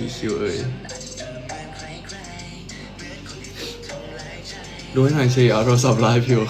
กี่คิวเอ่ยดูให้หน่อยสิเอาโทรศัพท์ไลฟ์อยู่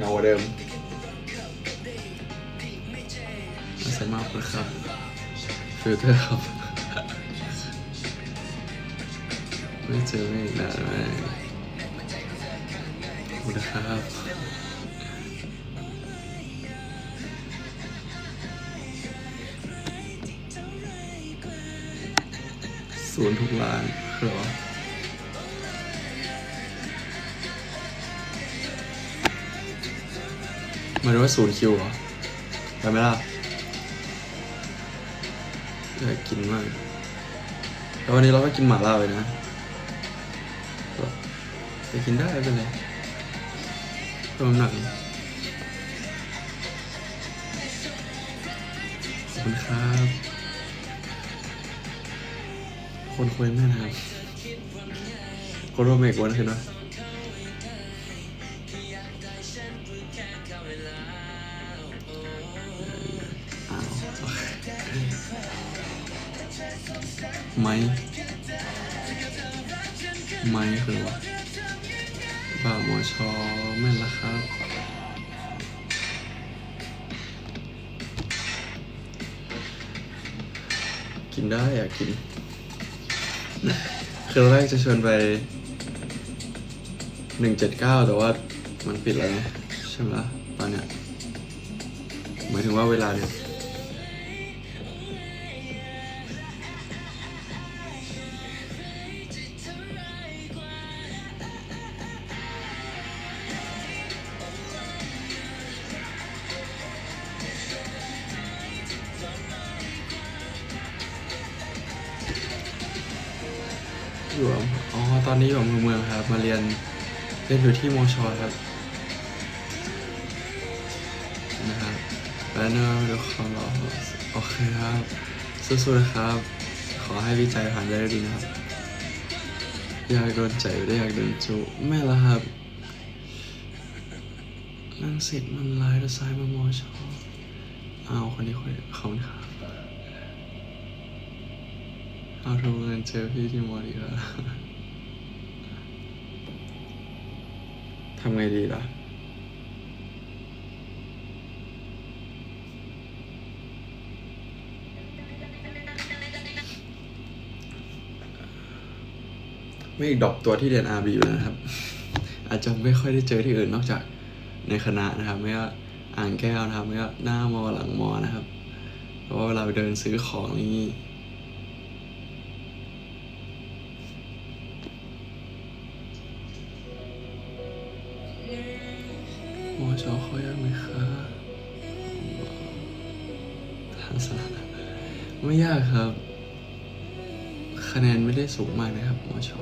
เงากว่าเดิมอาศัยมากเลยครับ ฟิลเตอร์ครับไม่เจอไม่อีกนานเลยขอบคุณนะครับศูนย์ทุกร้าน มายถึงว่าศูนย์คิวเหรอไปไหมล่ะอยากกินมากแล้ววันนี้เราก็กินหมาล่าไปนะก็ไปกินได้ไม่เป็นไรเพิ่มน้ำหนักขอบคุณครับ คนคุยแม่นะครับคนร่วมเมกวันขึ้นะ อยากกิน คือแรกจะชวนไปหนึ่งเจ็ดเก้าแต่ว่ามันปิดแล้วไงใช่ไหมล่ะตอนเนี้ยหมายถึงว่าเวลาเนี่ย อยู่อ๋อตอนนี้อยู่เมืองครับ มาเรียนเรียนอยู่ที่มอชอครับนะครับแล้วเนอะเดี๋ยวขอรอโอเคครับสู้ๆนะครับ ขอให้วิจัยผ่านได้ด้วยดีนะครับ อยากโดนใจไม่ได้อยากโดนจุไม่ละครับนั่งเสร็จมันไลน์แล้วซ้ายมามอชอเอาคนนี้คนเขาครับ เอาทุกเงินเจอพี่ที่มอดีกว่าทำไงดีล่ะ ไม่ดรอปตัวที่เรียน RB อยู่แล้วนะครับ อาจจะไม่ค่อยได้เจอที่อื่นนอกจากในคณะนะครับ ไม่ก็อ่างแก้วนะครับ ไม่ก็หน้ามอหลังมอนะครับ เพราะว่าเวลาไปเดินซื้อของนี่ มอชอเขายากไหมคะทางสาไม่ยากครับ คะแนนไม่ได้สูงมากนะครับหมอชอ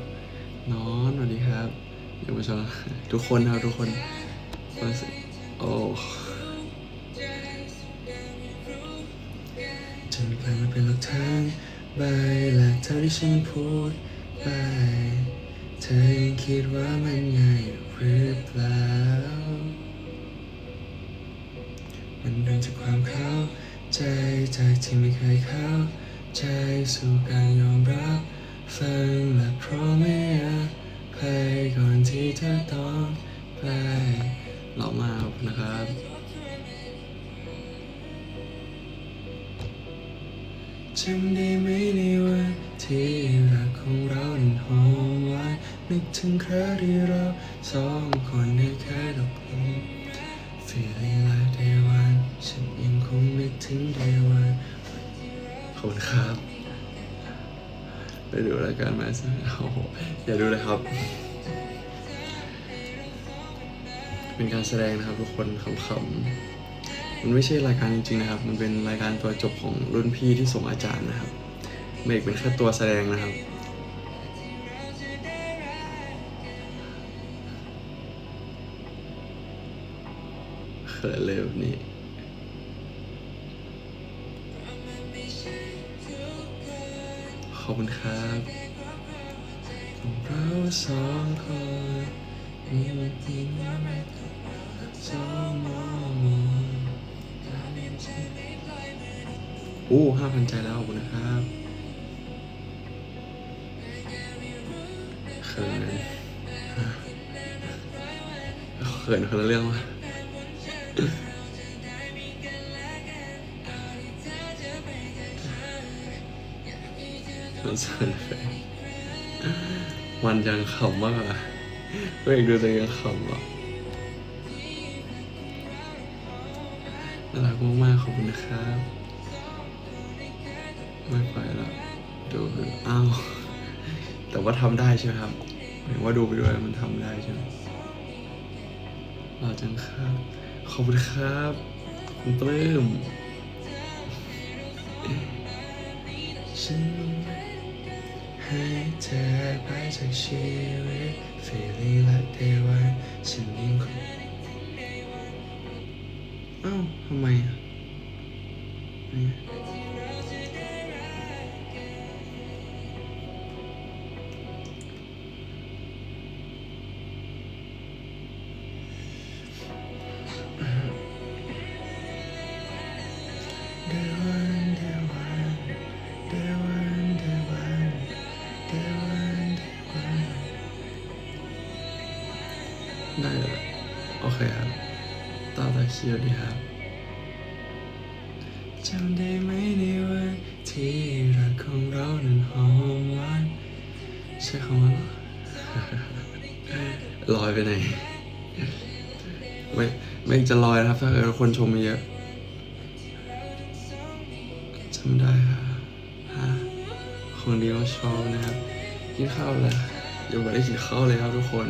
นอนสวัสดีครับเดี๋ยวหมอชอทุกคนนะครับทุกคนรู้สึกโอ้จนกลายมาเป็นหลักฐานใบและเธอที่ฉันพูดไปเธอยังคิดว่ามันง่ายหรือเปล่า มันเริ่มจากความเข้าใจจากที่ไม่เคยเข้าใจสู่การยอมรับฟังและเพราะไม่อยาไปก่อนที่เธอต้องไปหล่อมากนะครับจำได้ไหมในวันที่รักของเรานั้นหอมหวานนึกถึงคราที่เราสองคนได้เคยตกหลุม Feeling like คงนึกถึงได้ว่าขอบคุณครับ ไปดูรายการมาสิโอ้โหอย่าดูเลยครับ เป็นการแสดงนะครับทุกคนขำๆมันไม่ใช่รายการจริงๆนะครับ มันเป็นรายการตัวจบของรุ่นพี่ที่ส่งอาจารย์นะครับเมกเป็นแค่ตัวแสดงนะครับเขินเลยแบบนี้ อบคุณครับเราสองคนมีมันจริงว่าไม่ต้องสองมองมองอู้ห้าพันใจแล้วขอบคุณนะครับเขินเขินคนละเรื่องวะ มันเสิร์ฟมันยังขำมากอะเพื่อนดูตัวเองขำอะน่ารักมากๆขอบคุณนะครับ ไม่ไปแล้วดูอ้าว แต่ว่าทำได้ใช่ไหมครับหมายว่าดูไปด้วยมันทำได้ใช่ไหมรอจังครับ ขอบคุณครับ คุณปลื้มฉัน ให้เธอไปจากชีวิต feeling like day one ฉันยังคงเอ้าทำไมอะ ได้แล้วโอเคครับต่อตาเคียวดีครับจำได้ไหมในวันที่รักของเรานั้นหอมหวานใช่คำว่าลอยไปไหนไม่ไม่จะลอยนะครับถ้าเกิดคนชมมาเยอะจำได้ค่ะฮะคนเดียวชอบนะครับกินข้าวแล้วยังไม่ได้กินข้าวเลยครับทุกคน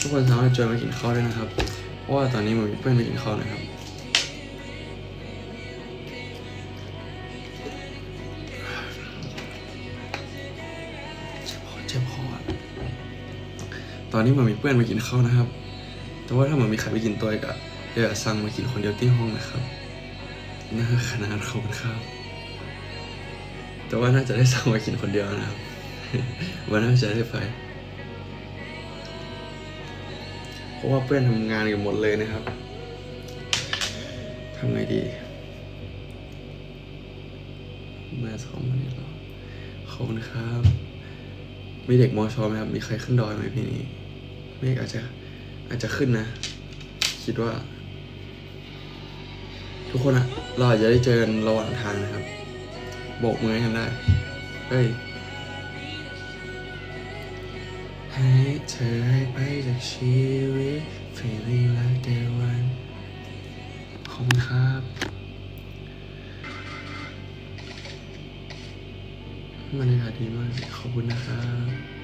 ทุกคนสามารถจอยมากินข้าวได้นะครับ เพราะว่าตอนนี้มันมีเพื่อนไปกินข้าวนะครับ เจ็บคอเจ็บคออะตอนนี้มันมีเพื่อนมากินข้าวนะครับ แต่ว่าถ้ามันมีใครไปกินตัวอีกอะเดี๋ยวสั่งมากินคนเดียวที่ห้องนะครับน่าขนาดขอบคุณครับแต่ว่าน่าจะได้สั่งมากินคนเดียวนะครับ วันน่าจะได้ไป เพราะว่าเพื่อนทำงานกันหมดเลยนะครับทำไงดีแม่สองวันนี้เหรอขอบคุณครับ มีเด็กมอชอไหมครับ มีใครขึ้นดอยไหมพี่นี้เมฆอาจจะอาจจะขึ้นนะ คิดว่า ทุกคนอะเราอาจจะได้เจอกันระหว่างทางนะครับโบกมือให้กันได้ เฮ้ย ให้เธอให้ไปจากชีวิต feeling like day one ขอบคุณครับบรรยากาศดีมาก ขอบคุณนะครับ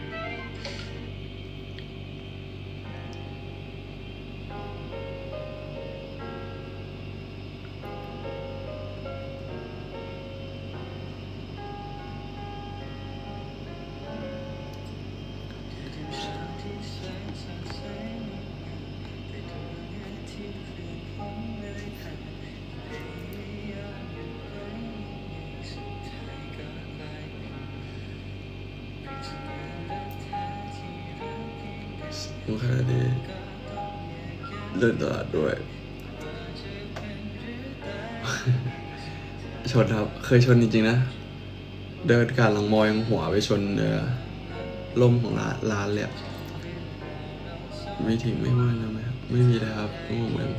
ดูแค่นี้เดินตลาดด้วย ชนครับ เคยชนจริงๆนะ เดินการหลังมอยังหัวไปชนเออล่มของร้านร้านเลยอะมีถึงไม่ว่านะไหมครับไม่มีเลยครับงงเหมือน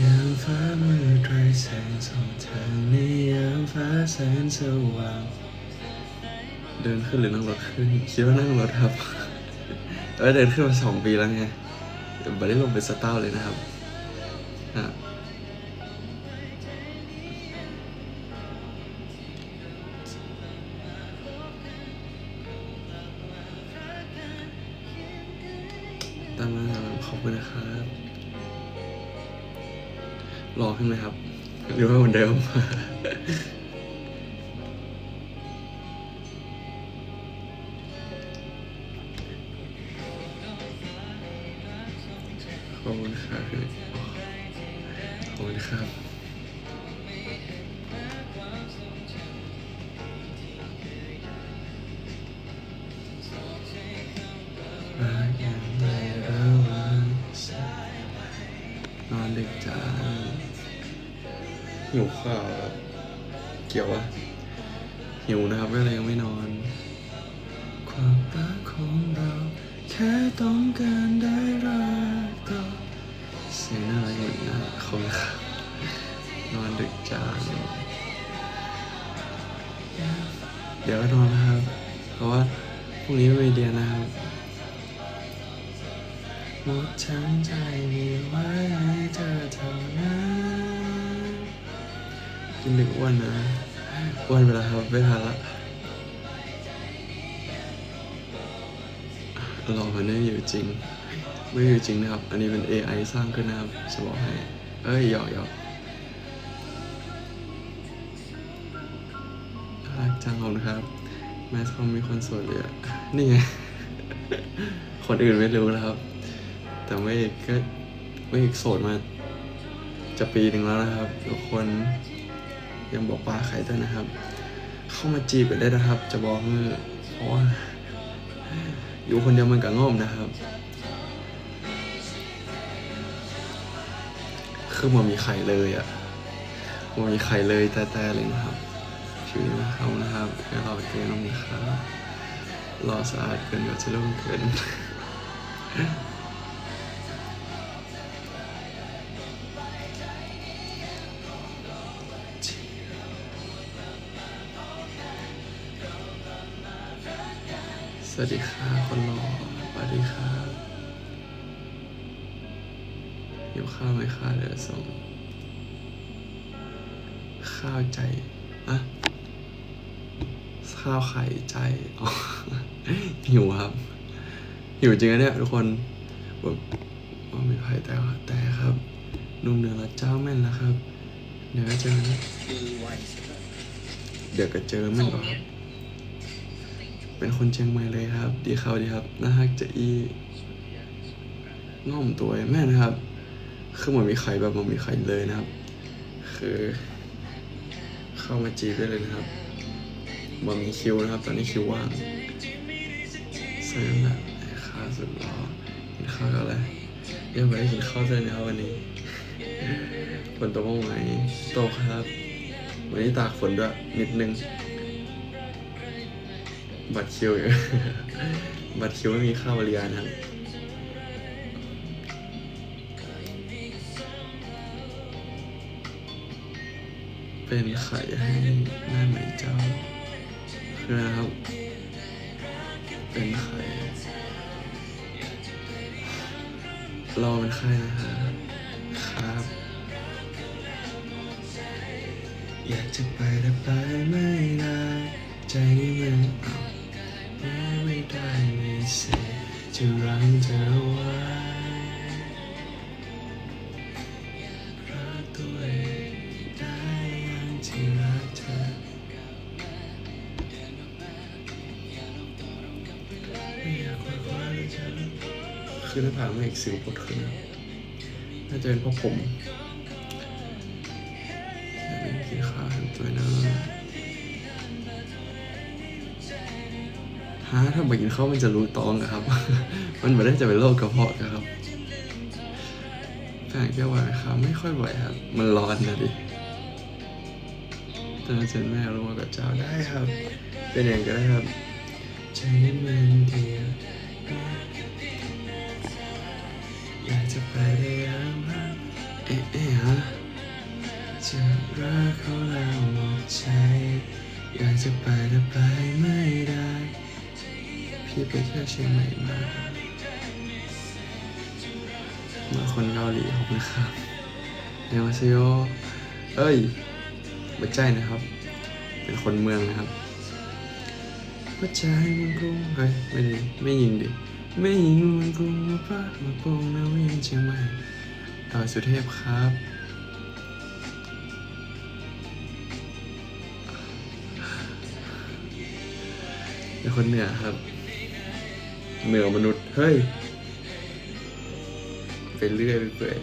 ยามฟ้ามืดไร้แสงส่องทางในยามฟ้าแสนสว่าง เดินขึ้นหรือนั่งรถขึ้นคิดว่านั่งรถครับแล้วเดินขึ้นมาสองปีแล้วไงแต่ไม่ได้ลงเป็นสไตล์เลยนะครับ หิวข้าวครับเกี่ยววะหิวนะครับก็เลยยังไม่นอน ความรักของเรา แค่ต้องการได้รักต่อเสียงน่ารักเหมือนกันขอบคุณครับนอนดึกจังเดี๋ยวก็นอนนะ อ้วนนะอ้วนไปแล้วครับไม่ทันละรอมันไม่อยู่จริง ไม่อยู่จริงนะครับ อันนี้เป็น AI สร้างขึ้นนะครับจะบอกให้ เอ้ยหยอกหยอกรักจังขอบคุณครับ แม่ชอบมีคนสวยเลยอะนี่ไง คนอื่นไม่รู้นะครับ แต่ไม่ก็ไม่โสดมาจะปีหนึ่งแล้วนะครับ ทุกคน ยังบอกปลาไข่ด้วยนะครับ เข้ามาจีบกันได้นะครับ จะบอกเมื่อเพราะว่าอยู่คนเดียวมันก็ง่อมนะครับ คือมันมีไข่เลยอะ่ะมันมีไข่เลยแต่แต่เลยนะครับชื่อนี้นะครับนะครับแค่รอเกินน้องนะครับรอสะอาดเกินกว่าจะรุ่งเกิน วัสดีค่ะคนรอสวัสดีครับหิวข้าวไหมคะเดี๋ยวส่ง ข้าวใจอะข้าวไข่ใจอ๋อหิวครับ หิวจริงนะเนี่ยทุกคนแบบว่าไม่ไผ่แต่แต่ครับนุ่มเนื้อละเจ้าแม่นนะครับ เดี๋ยวก็เจอนะเดี๋ยวก็เจอแม่นกว่าครับ เป็นคนเชียงใหม่เลยครับ ดีเขาดีครับน่าฮักจะอีง่อมตัวแม่นะครับ คือเหมือนมีไข่แบบมันมีไข่เลยนะครับ คือ เข้ามาจีบได้เลยนะครับมันมีคิวนะครับ ตอนนี้คิวว่างเซิร์ฟแบบข้าสุดรอกินข้าวกับอะไรยังไม่ได้กินข้าวเลยนะครับวันนี้ฝนตกบ้างไหมตกครับ วันนี้ตากฝนด้วยนิดนึง บัตรคิวอยู่ บัตรคิวไม่มีค่าบริการครับเป็นไข่ให้แม่ไหมเจ้าคืออะไรครับเป็นไข่รอเป็นไข่นะฮะครับ อยากจะไปแต่ไปไม่ได้ใจนี่มันเอา ไม่ได้มีสิทธิ์จะรังเธอไว้รักตัวเองได้ย่างที่รักเธอไม่อยากคอยคว้าเลยฉันคือหน้าผากไม่เอกสิวปวดขึ้นน่าจะเป็นเพราะผม ฮะถ้าไปกินข้าวมันจะรู้ตองอะครับ มันไม่ได้จะเป็นโรคกระเพาะอะครับแฟนแก้วไหวครับไม่ค่อยไหวครับ มันร้อนนะดิแต่ถ้าเจนแม่รู้ว่ากับเจ้าได้ครับ เป็นอย่างก็ได้ครับใจนี่มันเดียว ไปแค่ยวเชียงใหม่มามาคนเกาหลีขอบคุณครับเนวาเซโยเอ้ยไม่ใช่นะครับ เป็นคนเมืองนะครับหัวใจมันกรุงเฮ้ยไม่ดีไม่ยิงดิ ไม่ยิงมันกรุงมาปะมาโป่งนาเวียนเชียงใหม่ดอยสุเทพครับเป็นคนเหนือครับ เหนือมนุษย์ เฮ้ย ไปเรื่อยไปเปื่อย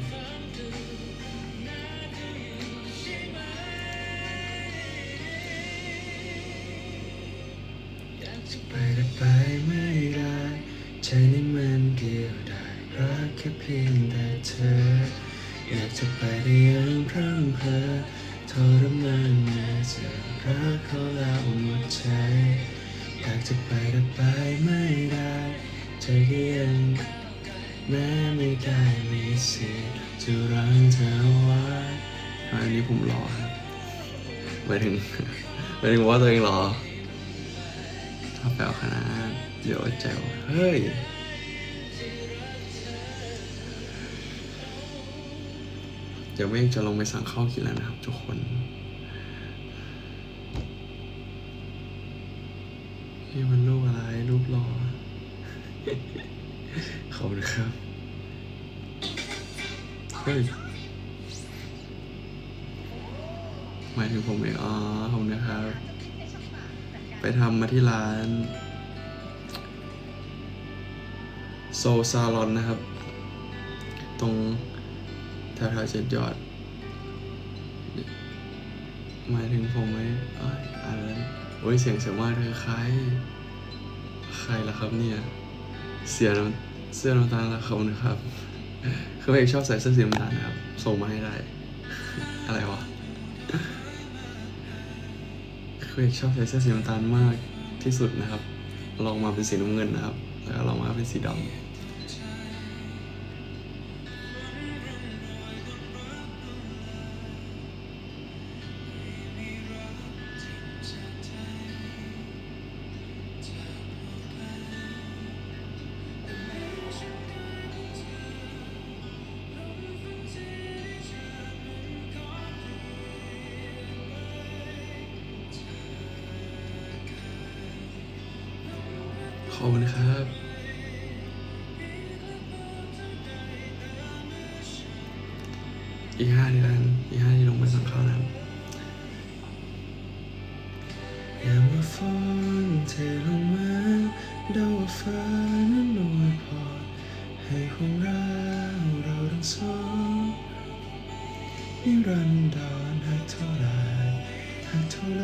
ไปแต่ไปไม่ได้ใจนี้มันเดียวได้รักแค่เพียงแต่เธอ อยากจะไปได้ยังพร่งเพอทรมานเมื่อจะรักเขาแล้วหมดใจอยากจะไปแต่ไปไม่ ได้ใจก็ยังแม้ไม่ได้มีสิทธิ์จะรังเธอไว้อันนี้ผมรอครับหมายถึงหมายถึงว่าตัวเองรอถ้าแปลขนาดเดี๋ยวแจวเฮ้ยเดี๋ยวเมฆจะลงไปสั่งข้าวกินแล้วนะครับทุกคนนี่มันรูปอะไรรูปหล่อ ขอบคุณครับ เฮ้ยหมายถึงผมเองอ๋อขอบคุณนะครับ ไปทำมาที่ร้านโซซาลอนนะครับ ตรงแถวๆเจ็ดยอด หมายถึงผมไหมอ้ยอ่านแล้วโอ้ยเสียงเสียงมาเลยใคร ใครล่ะครับเนี่ย เสียน้ำเสื้อน้ำตาลละขอบคุณครับ คือเอกชอบใส่เสื้อสีน้ำตาลนะครับ ส่งมาให้ได้ อะไรวะคือเอกชอบใส่เสื้อสีน้ำตาลมากที่สุดนะครับ ลองมาเป็นสีน้ำเงินนะครับ แล้วก็ลองมาเป็นสีดำ ขอบคุณครับอีห้าเดือนอีห้าที่ลงไปสั่งข้าวนะครับยามว่าฝนเทลงมาเดาว่าฟ้านั้นนวยพอให้ความรักเราทั้งสองนิรันดรหักเท่าไรหักเท่าไร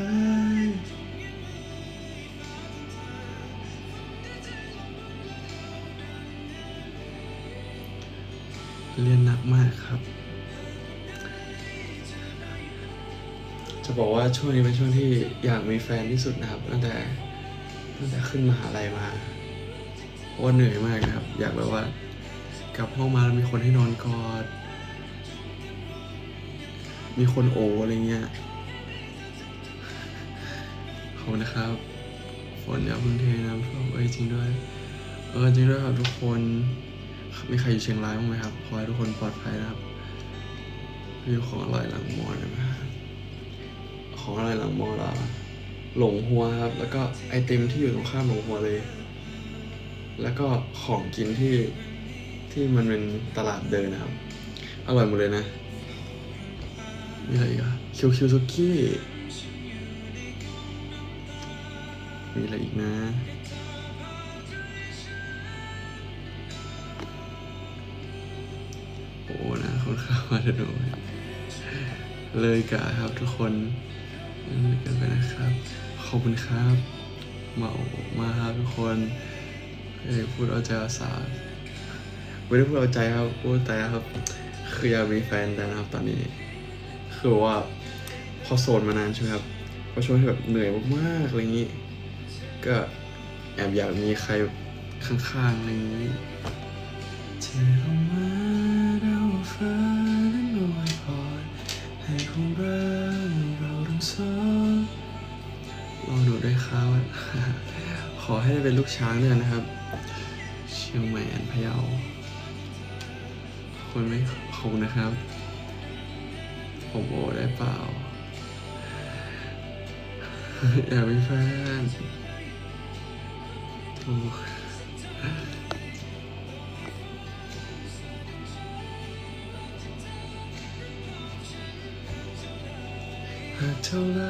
เรียนหนักมากครับ จะบอกว่าช่วงนี้เป็นช่วงที่อยากมีแฟนที่สุดนะครับ ตั้งแต่ตั้งแต่ขึ้นมหาลัยมาว่าเหนื่อยมากนะครับ อยากแบบว่ากลับห้องมาแล้วมีคนให้นอนกอด มีคนโออะไรเงี้ยขอบคุณนะครับฝนอย่าเพิ่งเทน้ำท่วมเอ้ยจริงด้วย เออจริงด้วยครับทุกคน มีใครอยู่เชียงรายบ้างไหมครับ ขอให้ทุกคนปลอดภัยนะครับมีของอร่อยหลังมอญนะครับของอร่อยหลังมอละหลงหัวครับ แล้วก็ไอติมที่อยู่ตรงข้ามหลงหัวเลย แล้วก็ของกินที่ที่มันเป็นตลาดเดินนะครับ อร่อยหมดเลยนะ มีอะไรอีกอะคิวคิวซุกี้ มีอะไรอีกนะ คนเข้ามาดูเลยกะครับทุกคนไม่เกินไปนะครับ ขอบคุณครับมามาครับทุกคนเอ้พูดเอาใจอาสาไม่ได้พูดเอาใจครับพูดแต่ครับ คืออยากมีแฟนแต่นะครับตอนนี้ คือว่าพอโสดมานานใช่ไหมครับพอช่วงที่แบบเหนื่อยมากๆอะไรอย่างนี้ ก็แอบอยากมีใครข้างๆอะไรอย่างนี้เทลงมา องดูด้วยครับขอให้ได้เป็นลูกช้างด้วยนะครับ เชียงใหม่อันพะเยาขคนไม่คงนะครับ ผมโอได้เปล่า อยากมีแฟนถูกหากเท่าไร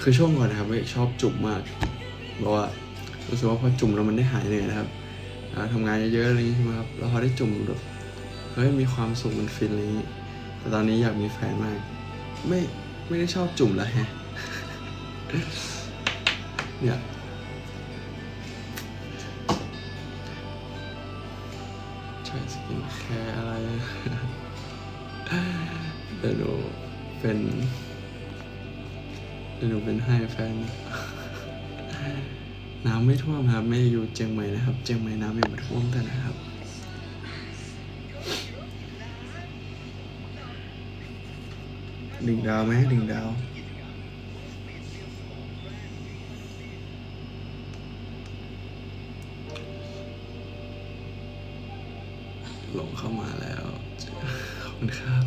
คือช่วงก่อนนะครับไม่ชอบจุ่มมากเพราะว่ารู้สึกว่าพอจุ่มแล้วมันได้หายเหนื่อยนะครับอ่าทำงานเยอะๆอะไรอย่างนี้ใช่ไหมครับแล้วพอได้จุ่มแบบเฮ้ยมีความสุขมันฟินอะไรอย่างนี้แต่ตอนนี้อยากมีแฟนมาก ไม่ไม่ได้ชอบจุ่มแล้วแฮะเนี่ยใช้สกินแคร์อะไรเดี๋ยวหนูเป็น เดี๋ยวหนูเป็นให้แฟน น้ำไม่ท่วมครับ ไม่ได้อยู่เจียงใหม่นะครับ เจียงใหม่น้ำยังไม่ท่วมแต่นะครับดึงดาวไหมดึงดาวหลงเข้ามาแล้วขอบคุณครับ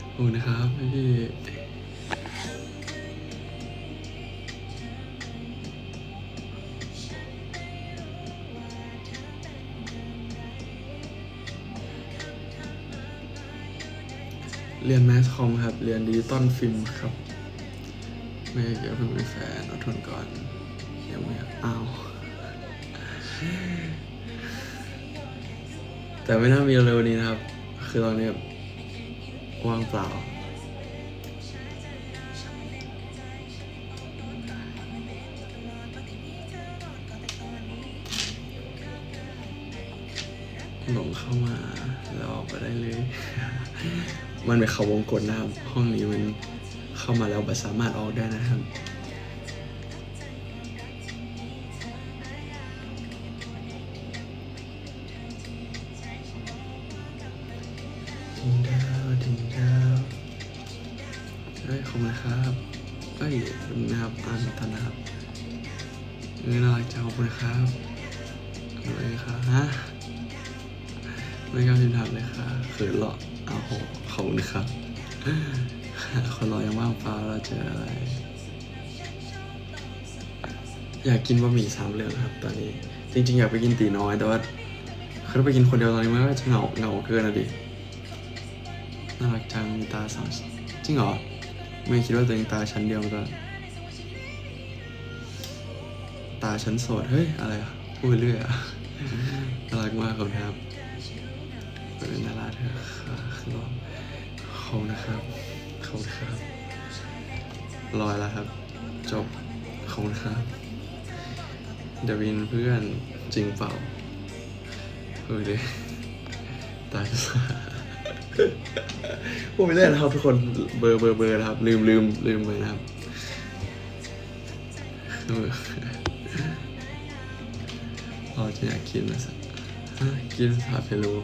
ขอบคุณนะครับพี่ รียนแมสคอมครับ เรียนดิจิตอลฟิล์มครับ ไม่เกี่ยวเพิ่งเป็นแฟนอดทนก่อนยังไม่อ้าวแต่ไม่น่ามีเร็วนี้นะครับ คือตอนนี้ว่างเปล่า หลงเข้ามาแล้วออกไปได้เลย มันเป็นเขาวงกลนะครับ ห้องนี้มันเข้ามาแล้วไม่สามารถออกได้นะครับดิงดาวดิงดาวเฮ้ยขอบคุณครับเอ้ยขอบคุณนะครับอ่านไม่ทันนะครับเออน่ารักจังขอบคุณครับอะไรครับฮะไม่กล้าพิมพ์ถามเลยค่ะเขินเหรอ เอาขอบคุณครับคนรอยังว่างเปล่าเราเจออะไร อยากกินบะหมี่สามเหลี่ยมครับ ตอนนี้ จริง ๆ อยากไปกินตีน้อย แต่ว่าคือถ้าไปกินคนเดียวตอนนี้มันก็จะเหงาเหงาเกินอะดิน่ารักจังมีตาสองจริงเหรอ ไม่คิดว่าตัวเองตาชั้นเดียวก่อนตาชั้นโสดเฮ้ยอะไรอะพูดเรื่อยอะน่ารักมากขอบคุณครับ เป็นดาราเธอค่ะคือรอขอบคุณนะครับขอบคุณครับลอยแล้วครับ จบขอบคุณครับเดวินเพื่อนจริงเปล่าเฮ้ยเลยตายจะพูดไปเรื่อนะครับทุกคนเบอร์เบอร์เบอร์นะครับ ลืมลืมลืมไปนะครับเออเราจะอยากกินนะสักกินซาเปรู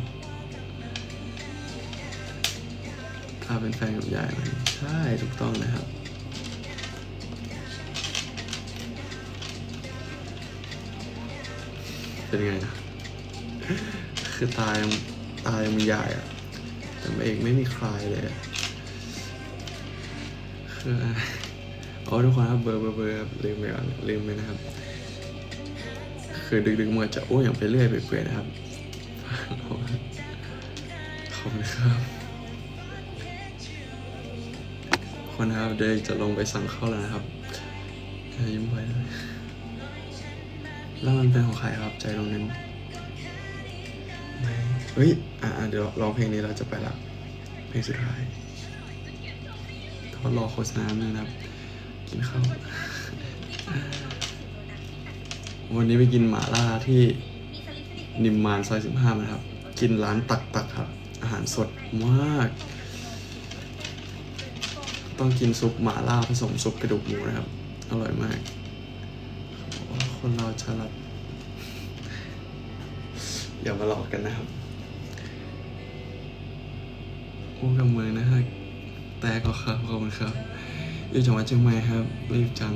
ถ้าเป็นแฟนกับยายมันใช่ถูกต้องนะครับ เป็นไงนะคือตายงตายงมันใหญ่อะแต่เองไม่มีใครเลยอะคืออ๋อทุกคนครับเบอร์เบอร์เบอร์ลืมไปก่อนลืมไปนะครับ คือดึกๆมันจะโอ้ยอย่างไปเรื่อยไปเปื่อยนะครับขอบคุณครับ คนนะครับเดี๋ยวจะลงไปสั่งข้าวแล้วนะครับยิ้มไว้เลยแล้วมันเป็นของใครครับใจตรงนั้นี่เฮ้ย อ่าเดี๋ยวร้องเพลงนี้เราจะไปละเพลงสุดท้ายทดรอโฆษณาหนึ่งนะครับ กินข้าววันนี้ไปกินหม่าล่าที่นิมมานซอยสิบห้านะครับ กินร้านตักตักครับ อาหารสดมาก ต้องกินซุปหม่าล่าผสมซุปกระดูกหมูนะครับ อร่อยมาก คนเราฉลาดอย่ามาหลอกกันนะครับโอ้กับเมืองนะฮะแต่ก็ครับขอบคุณครับ อยู่จังหวัดเชียงใหม่ครับ รีบจัง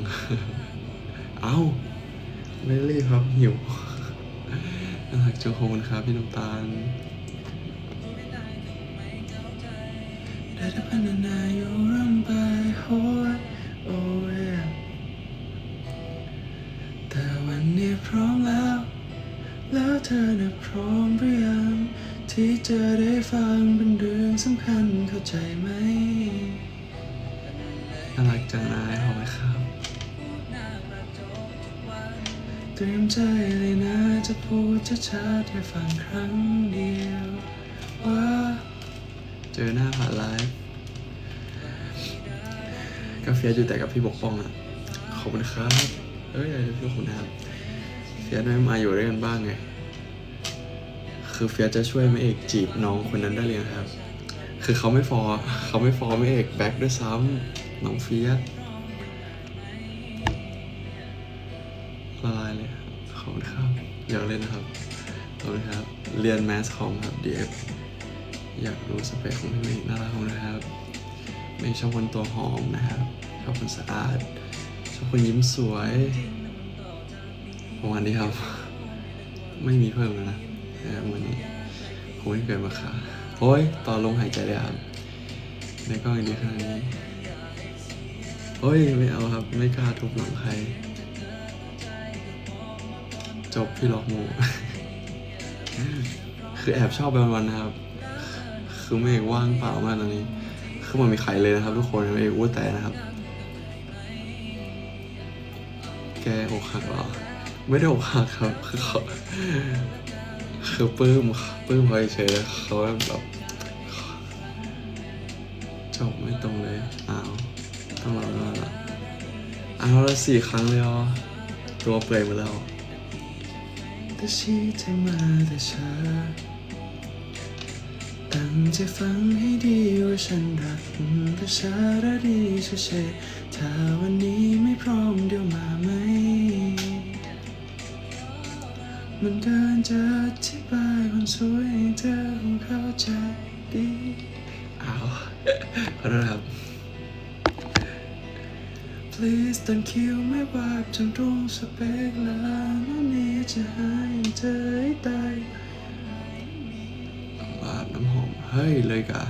เอ้า ไม่รีบครับ หิวน่ารักจุงขอบคุณครับ พี่น้ำตาล ได้แต่พันนาอยู่ร่ำไปโหยโอ้ยแต่วันนี้พร้อมแล้ว แล้วเธอน่ะพร้อมหรือยัง ที่จะได้ฟังเป็นเรื่องสำคัญเข้าใจไหมน่ารักจังนายขอบคุณครับ เตรียมใจเลยนะจะพูดช้าๆให้ฟังครั้งเดียวว่า เจอหน้าผ่านไลฟ์กาเฟียอยู่แต่กับพี่ปกป้องอะ ขอบคุณครับ เอ้ยพี่ขอบคุณนะครับ เฟียสไม่มาอยู่ด้วยกันบ้างไง คือเฟียสจะช่วยแม่เอกจีบน้องคนนั้นได้เลยครับ คือเขาไม่ฟอเขาไม่ฟอแม่เอกแบ็คด้วยซ้ำน้องเฟียสละลายเลยขอบคุณครับอยากเล่นนะครับขอบคุณครับ เรียนแมสคอมครับ DF อยากรู้สเปคของพี่เมย์น่ารักนะครับเมย์ชอบคนตัวหอมนะครับชอบคนสะอาดชอบคนยิ้มสวยประมาณนี้ครับ ไม่มีเพิ่มแล้วนะนะครับวันนี้ผมไม่เกิดมาค่ะโอ้ยต่อลมหายใจเลยครับในกล้องยังดีขนาดนี้โอ้ยไม่เอาครับ ไม่กล้าทุบหลังใคร จบพี่ล็อกหมูคือแอบชอบไปวันนะครับ คือไม่เอกว่างเปล่ามากตอนนี้ คือมันมีใครเลยนะครับ ทุกคนไม่เอกอ้วแต่นะครับ แกอกหักเหรอ ไม่ได้อกหักครับ คือเขาคือปื้มปื้มเขาเฉยแล้วเขาแบบจบไม่ตรงเลย อ้าวต้องรอรอรออ้าวแล้วสี่ครั้งเลยเหรอตัวเปลือยหมดแล้วแต่ชี้ใจมาแต่ช้า ตั้งใจฟังให้ดีว่าฉันรักประชาระดีเฉยๆถ้าวันนี้ไม่พร้อมเดี๋ยวมาไหม มันเดินจะอธิบายความสวยให้เธอคงเข้าใจดีอ้าวขอโทษครับ Please don't kill my vibe จนตรงสเปคแล้วนั่นนี้จะหายเธอให้ตาย เฮ้ยเลยกะ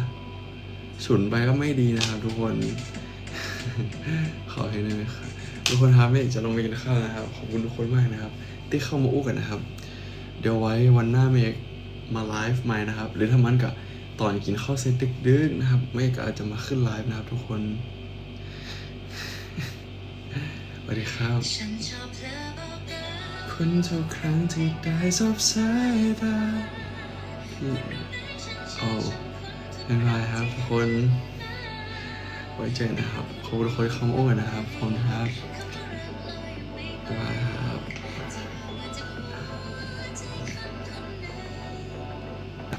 ฉุนไปก็ไม่ดีนะครับทุกคน ขอให้ได้ไหมครับทุกคนครับไม่จะลงไปกินข้าวนะครับขอบคุณทุกคนมากนะครับ ที่เข้ามาอู้กันนะครับ เดี๋ยวไว้วันหน้าเมกมาไลฟ์ใหม่นะครับ หรือถ้ามันก็ตอนกินข้าวเสร็จดึกๆนะครับเมกก็อาจจะมาขึ้นไลฟ์นะครับทุกคนสวัสดีครับฉันชอบเธอบอกกันคุณทุกครั้งที่ได้สบสายตา บ๊ายบายครับทุกคน ไว้เจอนะครับขอบคุณทุกคนคำโอ้ยนะครับขอบคุณครับบายบาย